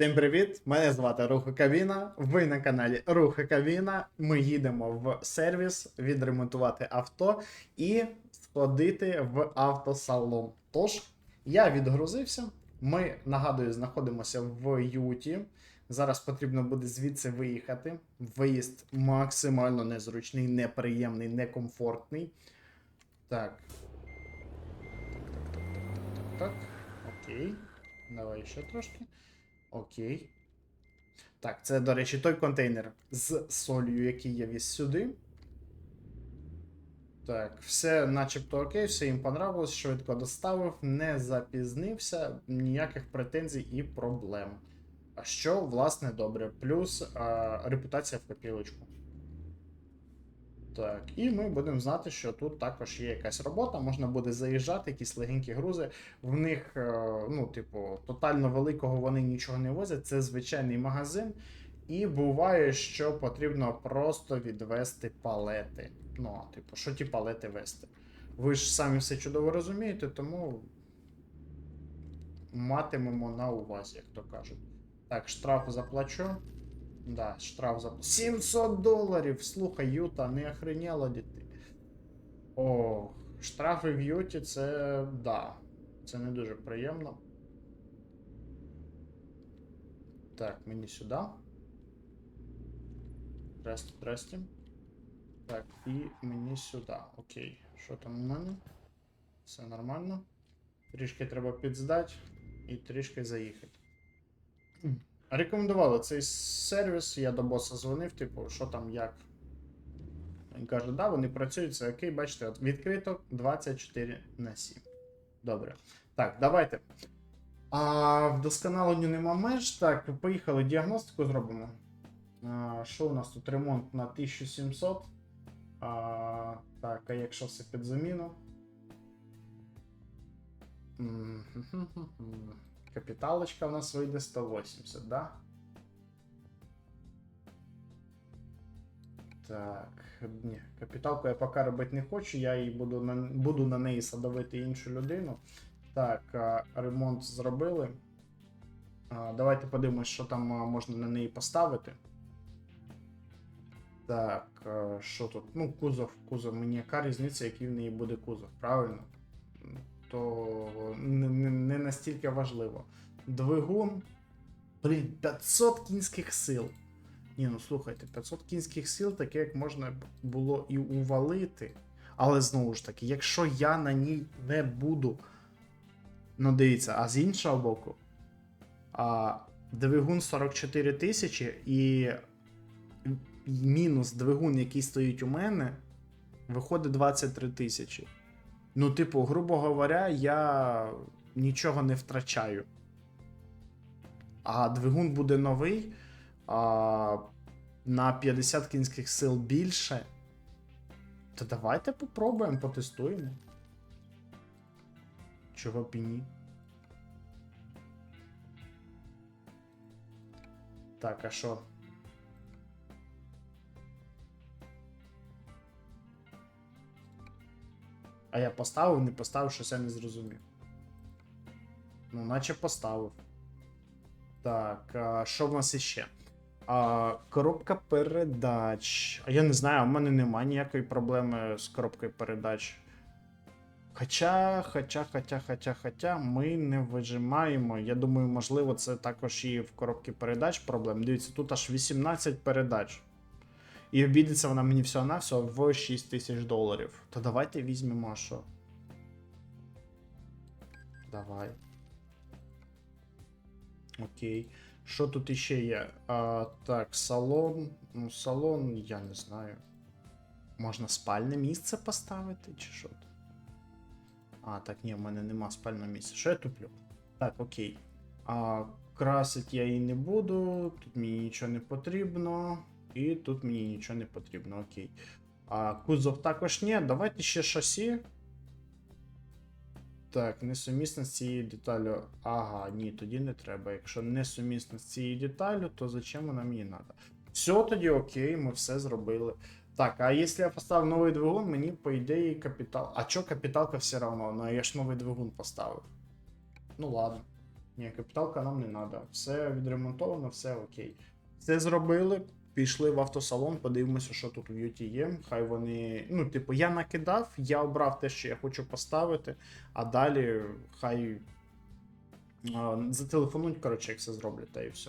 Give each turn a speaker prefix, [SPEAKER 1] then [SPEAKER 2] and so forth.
[SPEAKER 1] Всім привіт! Мене звати Руха Кавіна. Ви на каналі Руха Кавіна. Ми їдемо в сервіс відремонтувати авто і сходити в автосалон. Тож, я відгрузився. Ми нагадую, знаходимося в Юті. Зараз потрібно буде звідси виїхати. Виїзд максимально незручний, неприємний, некомфортний. Так. Так, так, так, так, так, так. Окей. Давай ще трошки. Окей. Так, це, до речі, той контейнер з солью, який я віз сюди. Так, все начебто окей, все їм понравилось, швидко доставив, не запізнився, ніяких претензій і проблем. А що, власне, добре. Плюс а, репутація в копілочку. Так, і ми будемо знати, що тут також є якась робота, можна буде заїжджати, якісь легенькі грузи. В них, е, ну, типу, тотально великого вони нічого не возять. Це звичайний магазин. І буває, що потрібно просто відвести палети. Ну, типу, що ті палети вести? Ви ж самі все чудово розумієте, тому матимемо на увазі, як то кажуть. Так, штраф заплачу. Да, штраф за 700 доларів. Слухай, Юта, не охренела діти. О, штрафи в Юті це. да. Це не дуже приємно. Так, мені сюди. Здрасте, здрасте. Так, і мені сюди. Окей. Що там у мене? Все нормально. Трішки треба підздати і трішки заїхати. Рекомендували цей сервіс, я до боса дзвонив, типу, що там, як. Він каже, да, вони працюють, це окей, бачите, відкрито 24 на 7. Добре. Так, давайте. А вдосконаленню нема меж. Так, поїхали, діагностику зробимо. А, що у нас тут ремонт на 1700? А, так, а якщо все під заміну? Капіталочка в нас вийде 180, да? Так, ні, капіталку я поки робити не хочу, я її буду на, буду на неї садовити іншу людину. Так, ремонт зробили. Давайте подивимось, що там можна на неї поставити. Так, що тут? Ну, кузов, кузов. Мені яка різниця, який в неї буде кузов, правильно? То не, не, не настільки важливо. Двигун. Блін, 500 кінських сил. Ні, ну слухайте, 500 кінських сил, таке як можна було і увалити. Але знову ж таки, якщо я на ній не буду. Ну, дивіться, а з іншого боку, а, двигун 44 тисячі і мінус двигун, який стоїть у мене, виходить 23 тисячі. Ну, типу, грубо говоря, я нічого не втрачаю. А двигун буде новий а, на 50 кінських сил більше. То давайте попробуємо, потестуємо. Чого б і ні. Так, а що? А я поставив, не поставив, щось я не зрозумів. Ну, наче поставив. Так, а що в нас іще? А, коробка передач. А я не знаю, у мене немає ніякої проблеми з коробкою передач. Хоча, хоча, хоча, хоча, хоча, ми не вижимаємо. Я думаю, можливо, це також і в коробці передач проблем. Дивіться, тут аж 18 передач. І обійдеться вона мені всього на всього в 6 тисяч доларів. То давайте візьмемо що. Давай. Окей. Що тут іще є? А, Так, салон. Ну, салон, я не знаю. Можна спальне місце поставити, чи що? А, так, ні, в мене нема спального місця. Що я туплю? Так, окей. А, красить я її не буду. Тут мені нічого не потрібно. І тут мені нічого не потрібно, окей. А кузов також ні. Давайте ще шасі. Так, несумісно з цією деталю. Ага, ні, тоді не треба. Якщо несумісно з цією деталю, то зачем вона мені треба? Все тоді окей, ми все зробили. Так, а якщо я поставив новий двигун, мені, по ідеї, капітал. А чо капіталка все равно? Ну я ж новий двигун поставив. Ну ладно. Ні, капіталка нам не треба. Все відремонтовано, все окей. Все зробили. Пішли в автосалон, подивимося, що тут в Юті є. Хай вони. Ну, типу, я накидав, я обрав те, що я хочу поставити, а далі хай зателефонують, коротше, як все зроблять, та і все.